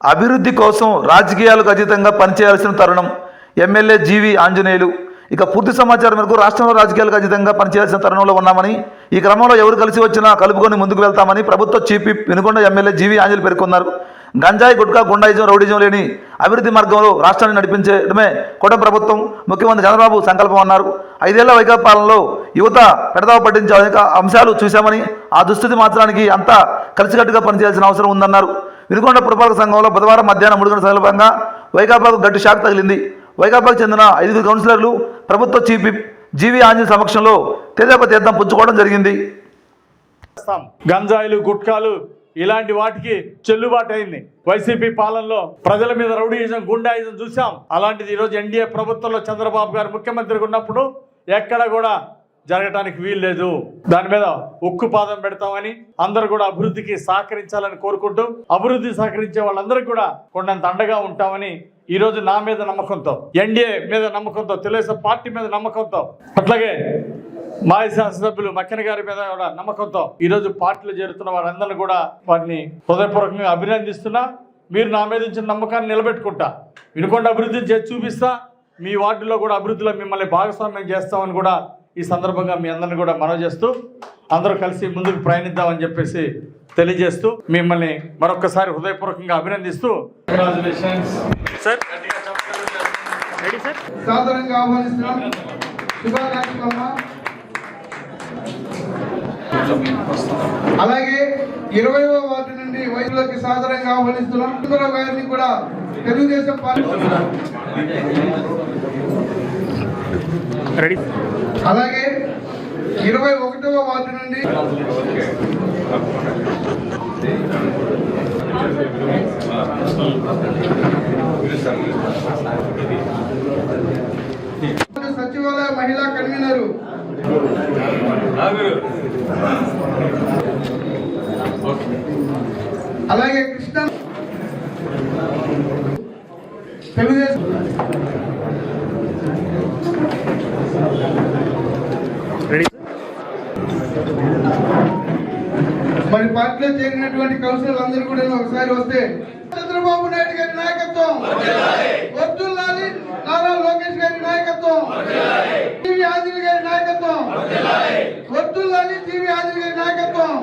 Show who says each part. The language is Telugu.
Speaker 1: అభివృద్ధి కోసం రాజకీయాలకు అతీతంగా పనిచేయాల్సిన తరుణం. MLA G V Anjaneyulu. ఇక పూర్తి సమాచారం మేరకు రాష్ట్రంలో రాజకీయాలకు అతీతంగా పనిచేయాల్సిన తరుణంలో ఉన్నామని ఈ క్రమంలో ఎవరు కలిసి వచ్చినా కలుపుకొని ముందుకు వెళ్తామని ప్రభుత్వ chief whip Vinukonda MLA G V Anjaneyulu పేర్కొన్నారు. గంజాయి గుట్కా గుండాయిజం రౌడిజం లేని అభివృద్ధి మార్గంలో రాష్ట్రాన్ని నడిపించడమే కూటమి ప్రభుత్వం ముఖ్యమంత్రి చంద్రబాబు సంకల్పం అన్నారు. ఐదేళ్ళ వైకాపా పాలనలో యువత పెడదావ పట్టించే అనేక అంశాలు చూశామని ఆ దుస్థితి మాత్రానికి అంతా కలిసికట్టుగా పనిచేయాల్సిన అవసరం ఉందన్నారు. వినుకొండ పురపాలక సంఘంలో బుధవారం మధ్యాహ్నం మూడు గంటల సందర్భంగా వైకాపాకు గట్టి షాక్ తగిలింది. వైకాపాకు చెందిన ఐదుగురు కౌన్సిలర్లు ప్రభుత్వ చీఫ్ జీవి ఆంజనేయ సమక్షంలో తేజాప తీర్థం పుచ్చుకోవడం జరిగింది.
Speaker 2: గంజాయిలు గుట్కాలు ఇలాంటి వాటికి చెల్లుబాటు అయింది. వైసీపీ పాలనలో ప్రజల మీద రౌడీయిజం గుండాయిజం చూసాం అలాంటిది ఈరోజు ఎన్డీఏ ప్రభుత్వంలో చంద్రబాబు గారు ముఖ్యమంత్రిగా ఉన్నప్పుడు ఎక్కడ కూడా జరగటానికి వీల్లేదు. దాని మీద ఉక్కు పాదం పెడతామని అందరూ కూడా అభివృద్ధికి సహకరించాలని కోరుకుంటూ అభివృద్ధి సహకరించే వాళ్ళందరికీ కూడా కొండంత అండగా ఉంటామని ఈ రోజు నా మీద నమ్మకంతో ఎన్డీఏ మీద నమ్మకంతో తెలుగుదేశం పార్టీ మీద నమ్మకంతో అట్లాగే మాజీ శాసనసభ్యులు మక్కెన గారి మీద కూడా నమ్మకంతో ఈ రోజు పార్టీలో చేరుతున్న వారందరినీ కూడా వారిని హృదయపూర్వకంగా అభినందిస్తున్నా. మీరు నా మీద ఇచ్చిన నమ్మకాన్ని నిలబెట్టుకుంటా. వినుకొండ అభివృద్ధి చేసి చూపిస్తా. మీ వార్డులో కూడా అభివృద్ధిలో మిమ్మల్ని భాగస్వామ్యం చేస్తామని కూడా ఈ సందర్భంగా మీ అందరిని కూడా మనవి చేస్తూ అందరూ కలిసి ముందుకు ప్రయాణిద్దామని చెప్పేసి తెలియజేస్తూ మిమ్మల్ని మరొకసారి హృదయపూర్వకంగా అభినందిస్తూ కంగ్రాచులేషన్స్ సార్. రెడీ సార్
Speaker 3: సాధారణంగా ఆహ్వానిస్తున్నాం. శుభాకాంక్షలు అమ్మా అలాగే ఇరవైవ వార్డు నుండి వైద్యులకి సాధారణంగా ఆహ్వానిస్తున్నాం. గారిని కూడా తెలుగుదేశం పార్టీ
Speaker 2: రెడీ
Speaker 3: అలాగే ఇరవై ఒకటవ వార్డు నుండి సచివాలయ మహిళా కన్వీనరు. అలాగే కృష్ణ తెలుగుదేశం మరి పార్టీలో చేరినటువంటి కౌన్సిలర్ అందరూ కూడా ఒకసారి వస్తే చంద్రబాబు నాయుడు గారి నాయకత్వం. వర్దుల్లాలి నారా లోకేష్ గారి నాయకత్వం. టీవీ ఆదిల్ గారి నాయకత్వం. వర్దుల్లాలి టీవీ ఆదిల్ గారి నాయకత్వం.